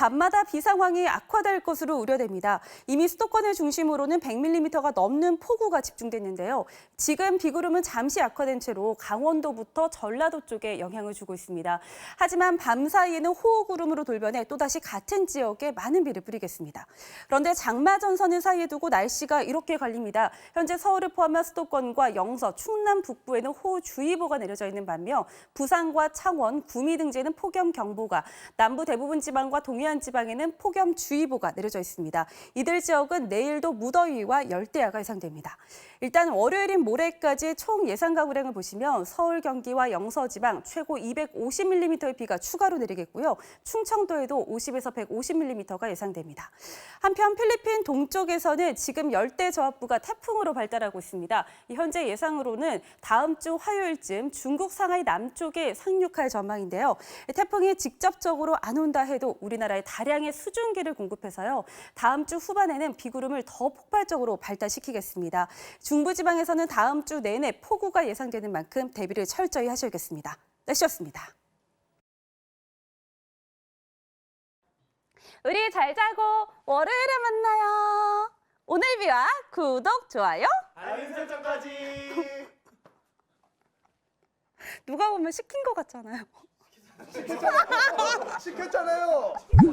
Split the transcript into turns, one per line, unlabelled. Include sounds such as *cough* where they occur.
밤마다 비 상황이 악화될 것으로 우려됩니다. 이미 수도권을 중심으로는 100mm가 넘는 폭우가 집중됐는데요. 지금 비구름은 잠시 악화된 채로 강원도부터 전라도 쪽에 영향을 주고 있습니다. 하지만 밤 사이에는 호우구름으로 돌변해 또다시 같은 지역에 많은 비를 뿌리겠습니다. 그런데 장마 전선을 사이에 두고 날씨가 이렇게 갈립니다. 현재 서울을 포함한 수도권과 영서, 충남 북부에는 호우주의보가 내려져 있는 반면 부산과 창원, 구미 등지에는 폭염 경보가, 남부 대부분 지방과 동해안 지방에는 폭염주의보가 내려져 있습니다. 이들 지역은 내일도 무더위와 열대야가 예상됩니다. 일단 월요일인 모레까지 총 예상 강우량을 보시면 서울, 경기와 영서 지방 최고 250mm의 비가 추가로 내리겠고요. 충청도에도 50에서 150mm가 예상됩니다. 한편 필리핀 동쪽에서는 지금 열대 저압부가 태풍으로 발달하고 있습니다. 이 현재 예상으로는 다음 주 화요일쯤 중국 상하이 남쪽에 상륙할 전망인데요. 태풍이 직접적으로 안 온다 해도 우리나라에 다량의 수증기를 공급해서요. 다음 주 후반에는 비구름을 더 폭발적으로 발달시키겠습니다. 중부지방에서는 다음 주 내내 폭우가 예상되는 만큼 대비를 철저히 하셔야겠습니다. 날씨였습니다. 우리 잘 자고 월요일에 만나요. 오늘 비와 구독, 좋아요.
알림 설정까지.
누가 보면 시킨 것 같잖아요.
시켰잖아요. *laughs*